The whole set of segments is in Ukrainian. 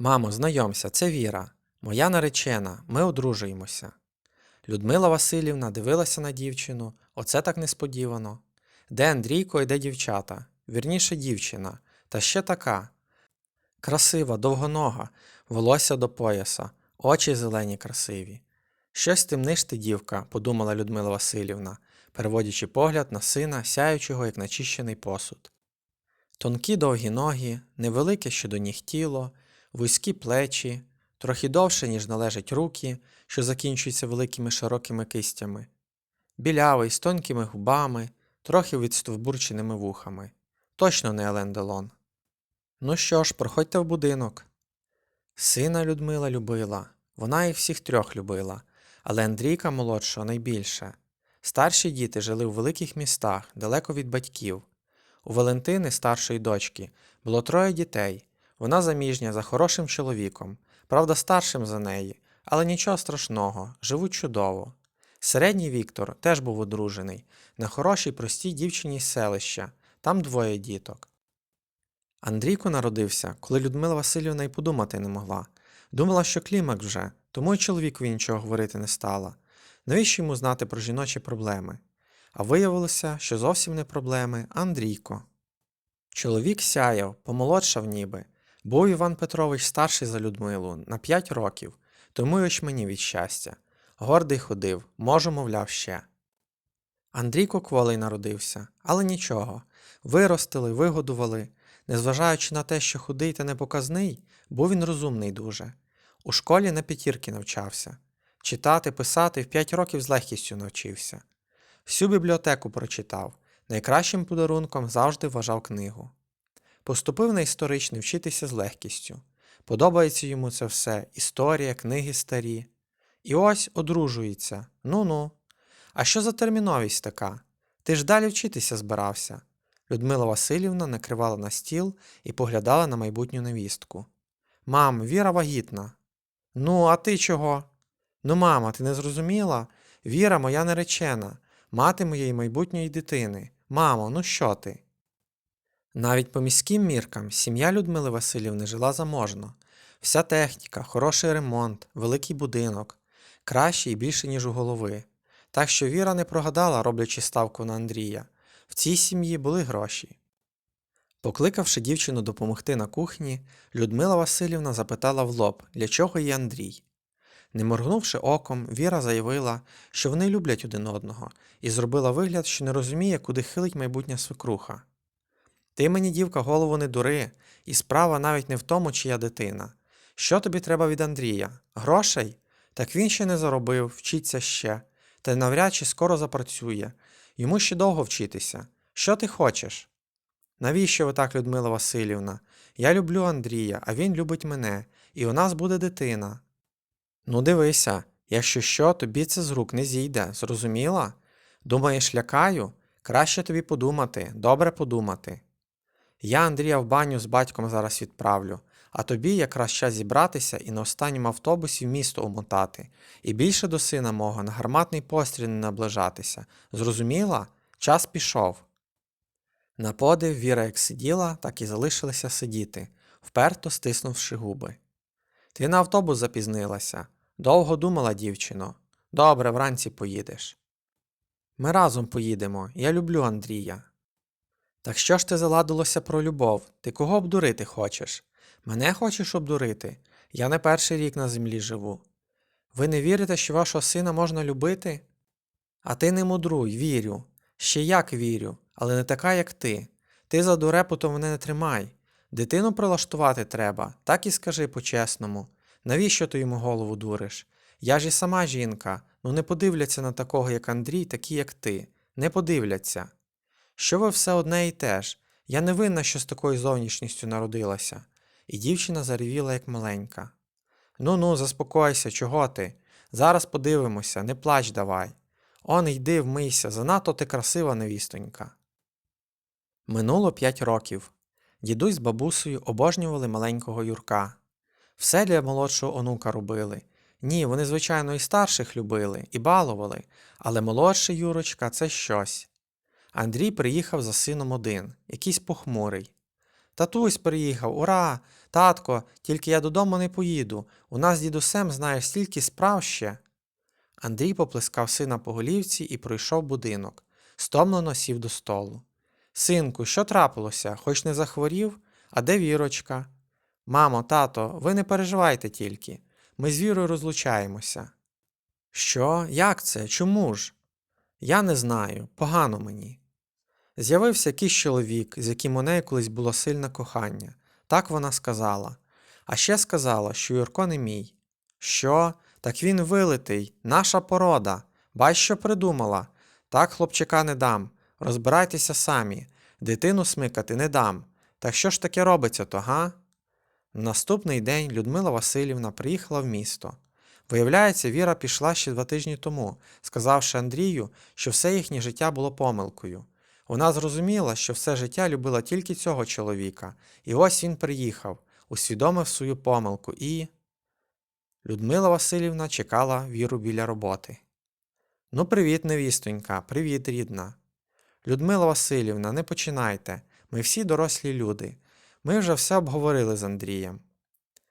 Мамо, знайомся, це Віра, моя наречена, ми одружуємося. Людмила Васильівна дивилася на дівчину, оце так несподівано. Де Андрійко і де дівчата? Вірніше дівчина, та ще така. Красива, довгонога, волосся до пояса, очі зелені красиві. Щось темниш ти, дівка, подумала Людмила Васильівна, переводячи погляд на сина, сяючого, як начищений посуд. Тонкі довгі ноги, невелике щодо ніг тіло, вузькі плечі, трохи довше, ніж належать руки, що закінчуються великими широкими кистями, білявий, з тонкими губами, трохи відстовбурченими вухами. Точно не Елен Делон. Ну що ж, проходьте в будинок. Сина Людмила любила, вона їх всіх трьох любила, але Андрійка молодшого найбільше. Старші діти жили в великих містах, далеко від батьків. У Валентини, старшої дочки, було троє дітей. Вона заміжня за хорошим чоловіком, правда, старшим за неї, але нічого страшного, живуть чудово. Середній Віктор теж був одружений на хорошій простій дівчині з селища, там двоє діток. Андрійко народився, коли Людмила Васильівна й подумати не могла. Думала, що клімак вже, тому й чоловікові нічого говорити не стала. Навіщо йому знати про жіночі проблеми? А виявилося, що зовсім не проблеми, а Андрійко. Чоловік сяяв, помолодшав ніби. Був Іван Петрович старший за Людмилу на п'ять років, тому й очмені від щастя. Гордий ходив, можу, мовляв, ще. Андрійко кволий народився, але нічого. Виростили, вигодували. Незважаючи на те, що худий та непоказний, був він розумний дуже. У школі на п'ятірки навчався. Читати, писати в п'ять років з легкістю навчився. Всю бібліотеку прочитав, найкращим подарунком завжди вважав книгу. Поступив на історичний вчитися з легкістю. Подобається йому це все історія, книги старі. І ось одружується. Ну-ну. А що за терміновість така? Ти ж далі вчитися збирався. Людмила Васильівна накривала на стіл і поглядала на майбутню невістку. Мам, Віра вагітна. Ну, а ти чого? Ну, мама, ти не зрозуміла? Віра моя наречена, мати моєї майбутньої дитини. Мамо, ну що ти? Навіть по міським міркам сім'я Людмили Васильівни жила заможно. Вся техніка, хороший ремонт, великий будинок, краще і більше, ніж у голови. Так що Віра не прогадала, роблячи ставку на Андрія. В цій сім'ї були гроші. Покликавши дівчину допомогти на кухні, Людмила Васильівна запитала в лоб, для чого їй Андрій. Не моргнувши оком, Віра заявила, що вони люблять один одного, і зробила вигляд, що не розуміє, куди хилить майбутня свекруха. Ти мені, дівка, голову не дури, і справа навіть не в тому, чия дитина. Що тобі треба від Андрія? Грошей? Так він ще не заробив, вчиться ще, та навряд чи скоро запрацює. Йому ще довго вчитися. Що ти хочеш? Навіщо ви так, Людмила Васильівна? Я люблю Андрія, а він любить мене, і у нас буде дитина. Ну, дивися, якщо що, тобі це з рук не зійде, зрозуміла? Думаєш, лякаю? Краще тобі подумати, добре подумати. Я Андрія в баню з батьком зараз відправлю, а тобі якраз час зібратися і на останньому автобусі в місто умотати, і більше до сина мого на гарматний постріл не наближатися. Зрозуміла? Час пішов. На подив Віра як сиділа, так і залишилася сидіти, вперто стиснувши губи. Ти на автобус запізнилася. Довго думала, дівчино. Добре, вранці поїдеш. Ми разом поїдемо. Я люблю Андрія. Так що ж ти заладилося про любов? Ти кого обдурити хочеш? Мене хочеш обдурити? Я не перший рік на землі живу. Ви не вірите, що вашого сина можна любити? А ти не мудруй, вірю. Ще як вірю, але не така, як ти. Ти за дурепу, то мене не тримай. Дитину прилаштувати треба, так і скажи по-чесному. Навіщо ти йому голову дуриш? Я ж і сама жінка, ну не подивляться на такого, як Андрій, такі, як ти. Не подивляться. Що ви все одне і те ж. Я не винна, що з такою зовнішністю народилася. І дівчина заревіла, як маленька. Ну ну, заспокойся, чого ти? Зараз подивимося, не плач давай. Он йди, вмийся, занадто ти красива невістонька. Минуло п'ять років. Дідусь з бабусею обожнювали маленького Юрка. Все для молодшого онука робили. Ні, вони, звичайно, і старших любили, і балували, але молодший Юрочка це щось. Андрій приїхав за сином один, якийсь похмурий. Татусь приїхав, ура! Татко, тільки я додому не поїду. У нас з дідусем, знаєш, стільки справ ще. Андрій поплескав сина по голівці і пройшов будинок. Стомлено сів до столу. Синку, що трапилося? Хоч не захворів? А де вірочка? Мамо, тато, ви не переживайте тільки. Ми з вірою розлучаємося. Що? Як це? Чому ж? Я не знаю, погано мені. З'явився якийсь чоловік, з яким у неї колись було сильне кохання. Так вона сказала. А ще сказала, що Юрко не мій. Що? Так він вилитий, наша порода. Бач, що придумала. Так хлопчика не дам. Розбирайтеся самі. Дитину смикати не дам. Так що ж таке робиться то, га? Наступний день Людмила Васильівна приїхала в місто. Виявляється, Віра пішла ще два тижні тому, сказавши Андрію, що все їхнє життя було помилкою. Вона зрозуміла, що все життя любила тільки цього чоловіка, і ось він приїхав, усвідомив свою помилку і. Людмила Васильівна чекала Віру біля роботи. Ну, привіт, невістонька, привіт, рідна. Людмила Васильівна, не починайте. Ми всі дорослі люди. Ми вже все обговорили з Андрієм.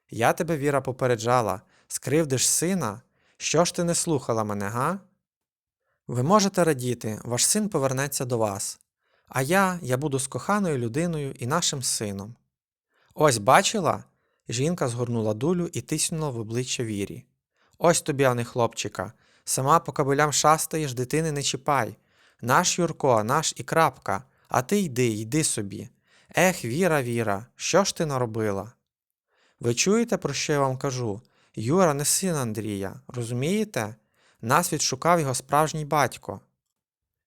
Я тебе, Віра, попереджала, скривдиш сина? Що ж ти не слухала мене, га? Ви можете радіти, ваш син повернеться до вас. А я, я буду з коханою людиною і нашим сином. Ось бачила? Жінка згорнула дулю і тиснула в обличчя Вірі. Ось тобі, а не хлопчика. Сама по кабелям шастаєш, дитини не чіпай. Наш Юрко, наш і крапка, а ти йди, йди собі. Ех, Віра, Віра, що ж ти наробила? Ви чуєте, про що я вам кажу? Юра не син Андрія, розумієте? Нас відшукав його справжній батько.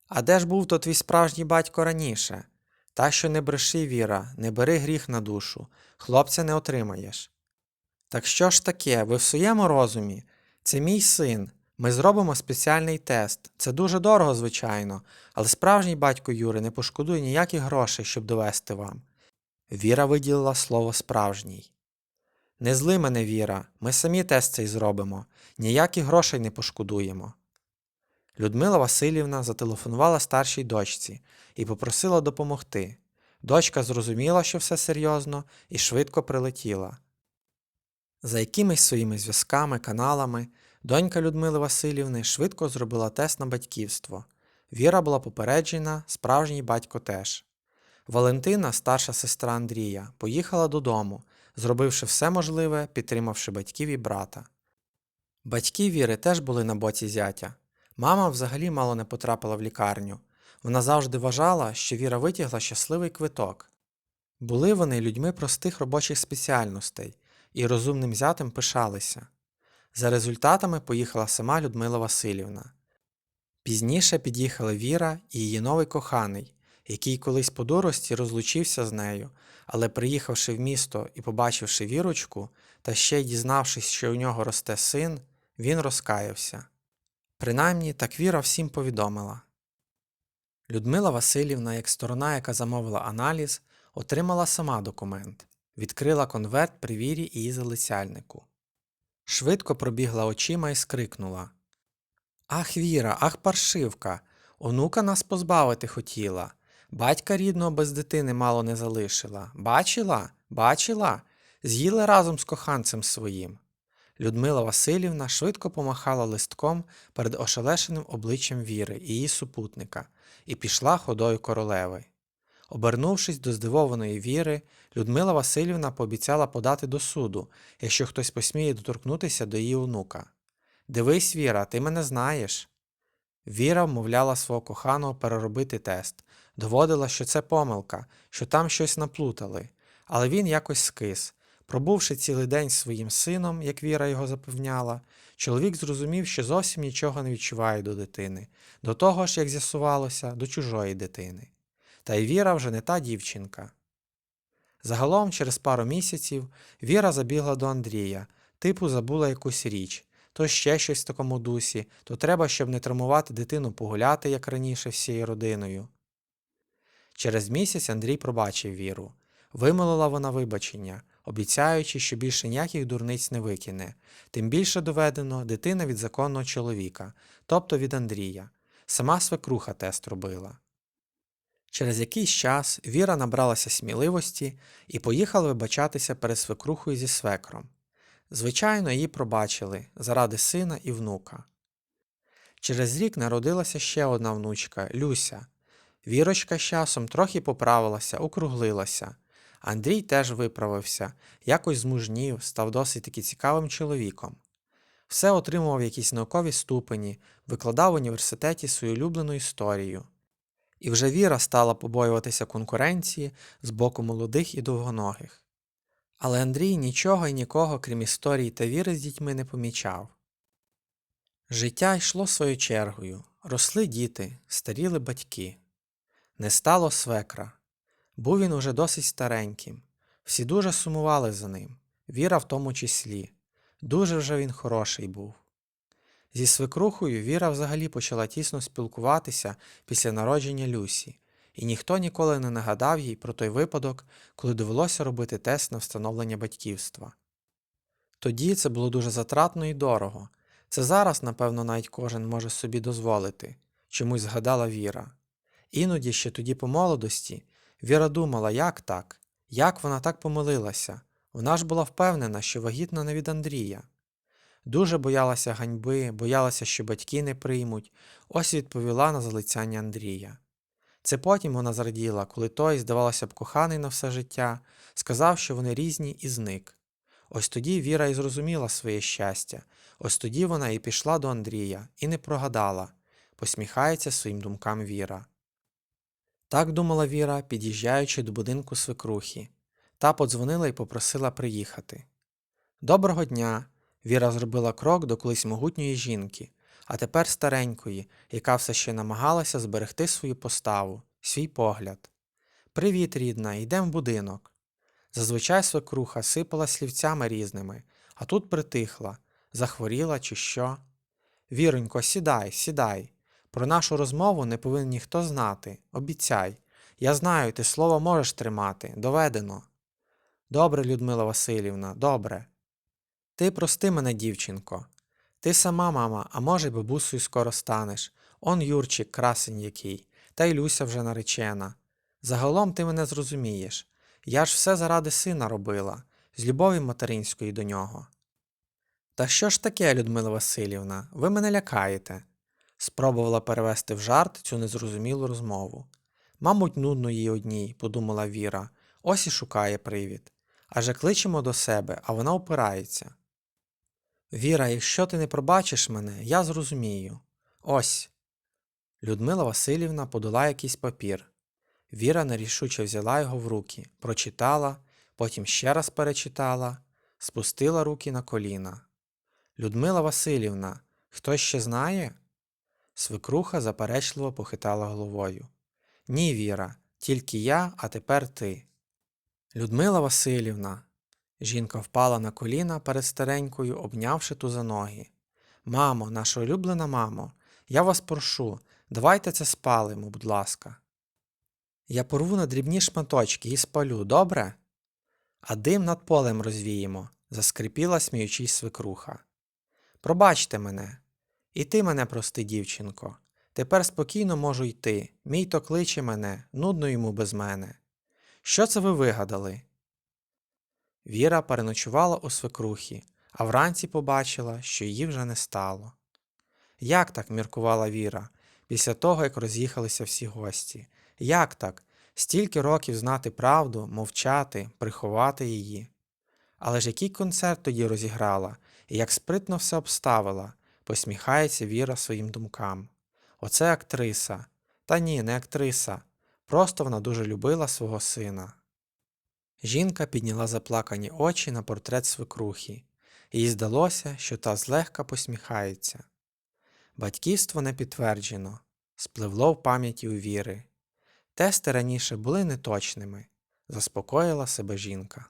А де ж був то твій справжній батько раніше? Та що не бреши, Віра, не бери гріх на душу, хлопця не отримаєш. Так що ж таке, ви в своєму розумі? Це мій син. Ми зробимо спеціальний тест. Це дуже дорого, звичайно, але справжній батько Юри не пошкодує ніяких грошей, щоб довести вам. Віра виділила слово справжній. Не зли мене, Віра, ми самі тест цей зробимо, ніяких грошей не пошкодуємо. Людмила Васильівна зателефонувала старшій дочці і попросила допомогти. Дочка зрозуміла, що все серйозно, і швидко прилетіла. За якимись своїми зв'язками, каналами, донька Людмили Васильівни швидко зробила тест на батьківство. Віра була попереджена, справжній батько теж. Валентина, старша сестра Андрія, поїхала додому, зробивши все можливе, підтримавши батьків і брата. Батьки Віри теж були на боці зятя. Мама взагалі мало не потрапила в лікарню. Вона завжди вважала, що Віра витягла щасливий квиток. Були вони людьми простих робочих спеціальностей і розумним зятем пишалися. За результатами поїхала сама Людмила Васильівна. Пізніше під'їхали Віра і її новий коханий, який колись по дурості розлучився з нею, але приїхавши в місто і побачивши вірочку, та ще й дізнавшись, що у нього росте син, він розкаявся. Принаймні так Віра всім повідомила. Людмила Васильівна, як сторона, яка замовила аналіз, отримала сама документ, відкрила конверт при вірі її залицяльнику. Швидко пробігла очима і скрикнула Ах, Віра, ах, паршивка! Онука нас позбавити хотіла. Батька рідного без дитини мало не залишила. Бачила? Бачила? З'їла разом з коханцем своїм. Людмила Васильівна швидко помахала листком перед ошелешеним обличчям Віри і її супутника і пішла ходою королеви. Обернувшись до здивованої Віри, Людмила Васильівна пообіцяла подати до суду, якщо хтось посміє доторкнутися до її онука. Дивись, Віра, ти мене знаєш. Віра вмовляла свого коханого переробити тест, доводила, що це помилка, що там щось наплутали, але він якось скис. Пробувши цілий день з своїм сином, як Віра його запевняла, чоловік зрозумів, що зовсім нічого не відчуває до дитини, до того ж, як з'ясувалося, до чужої дитини. Та й Віра вже не та дівчинка. Загалом, через пару місяців, Віра забігла до Андрія, типу забула якусь річ, то ще щось в такому дусі, то треба, щоб не травмувати дитину погуляти, як раніше, всією родиною. Через місяць Андрій пробачив Віру. Вимолила вона вибачення, обіцяючи, що більше ніяких дурниць не викине, тим більше доведено дитина від законного чоловіка, тобто від Андрія. Сама свекруха тест робила. Через якийсь час Віра набралася сміливості і поїхала вибачатися перед свекрухою зі свекром. Звичайно, її пробачили заради сина і внука. Через рік народилася ще одна внучка Люся. Вірочка з часом трохи поправилася, округлилася. Андрій теж виправився, якось змужнів, став досить таки цікавим чоловіком. Все отримував якісь наукові ступені, викладав в університеті свою улюблену історію. І вже Віра стала побоюватися конкуренції з боку молодих і довгоногих. Але Андрій нічого і нікого, крім історії та віри з дітьми, не помічав. Життя йшло своєю чергою, росли діти, старіли батьки. Не стало свекра. Був він уже досить стареньким. Всі дуже сумували за ним, Віра в тому числі. Дуже вже він хороший був. Зі свекрухою Віра взагалі почала тісно спілкуватися після народження Люсі, і ніхто ніколи не нагадав їй про той випадок, коли довелося робити тест на встановлення батьківства. Тоді це було дуже затратно і дорого. Це зараз, напевно, навіть кожен може собі дозволити, чомусь згадала Віра. Іноді ще тоді по молодості Віра думала, як так, як вона так помилилася. Вона ж була впевнена, що вагітна не від Андрія. Дуже боялася ганьби, боялася, що батьки не приймуть, ось відповіла на залицяння Андрія. Це потім вона зраділа, коли той, здавалося б, коханий на все життя, сказав, що вони різні і зник. Ось тоді Віра і зрозуміла своє щастя, ось тоді вона і пішла до Андрія і не прогадала, посміхається своїм думкам Віра. Так думала Віра, під'їжджаючи до будинку свекрухи. Та подзвонила і попросила приїхати. Доброго дня! Віра зробила крок до колись могутньої жінки, а тепер старенької, яка все ще намагалася зберегти свою поставу, свій погляд. Привіт, рідна, йдем в будинок. Зазвичай свекруха сипала слівцями різними, а тут притихла, захворіла чи що. Віронько, сідай, сідай. Про нашу розмову не повинен ніхто знати. Обіцяй. Я знаю, ти слово можеш тримати, доведено. Добре, Людмила Васильівна, добре. Ти прости мене, дівчинко. Ти сама, мама, а може, бабусею скоро станеш. Он Юрчик, красень який, та й Люся вже наречена. Загалом ти мене зрозумієш. Я ж все заради сина робила, з любові материнської до нього. Та що ж таке, Людмила Васильівна, ви мене лякаєте? Спробувала перевести в жарт цю незрозумілу розмову. Мабуть, нудно їй одній, подумала Віра, ось і шукає привід. Аже кличемо до себе, а вона опирається. Віра, якщо ти не пробачиш мене, я зрозумію. Ось. Людмила Васильівна подала якийсь папір. Віра нерішуче взяла його в руки, прочитала, потім ще раз перечитала, спустила руки на коліна. Людмила Васильівна, хтось ще знає? Свекруха заперечливо похитала головою. Ні, Віра, тільки я, а тепер ти. Людмила Васильівна. Жінка впала на коліна перед старенькою, обнявши ту за ноги. Мамо, наша улюблена мамо, я вас прошу, давайте це спалимо, будь ласка. Я порву на дрібні шматочки і спалю, добре? А дим над полем розвіємо, заскрипіла, сміючись свекруха. Пробачте мене, і ти мене прости, дівчинко. Тепер спокійно можу йти. Мій то кличе мене, нудно йому без мене. Що це ви вигадали? Віра переночувала у свекрухі, а вранці побачила, що її вже не стало. Як так міркувала Віра, після того, як роз'їхалися всі гості? Як так? Стільки років знати правду, мовчати, приховати її. Але ж який концерт тоді розіграла, і як спритно все обставила, посміхається Віра своїм думкам. Оце актриса. Та ні, не актриса. Просто вона дуже любила свого сина. Жінка підняла заплакані очі на портрет свекрухи. Їй здалося, що та злегка посміхається. Батьківство не підтверджено, спливло в пам'яті у віри. Тести раніше були неточними, заспокоїла себе жінка.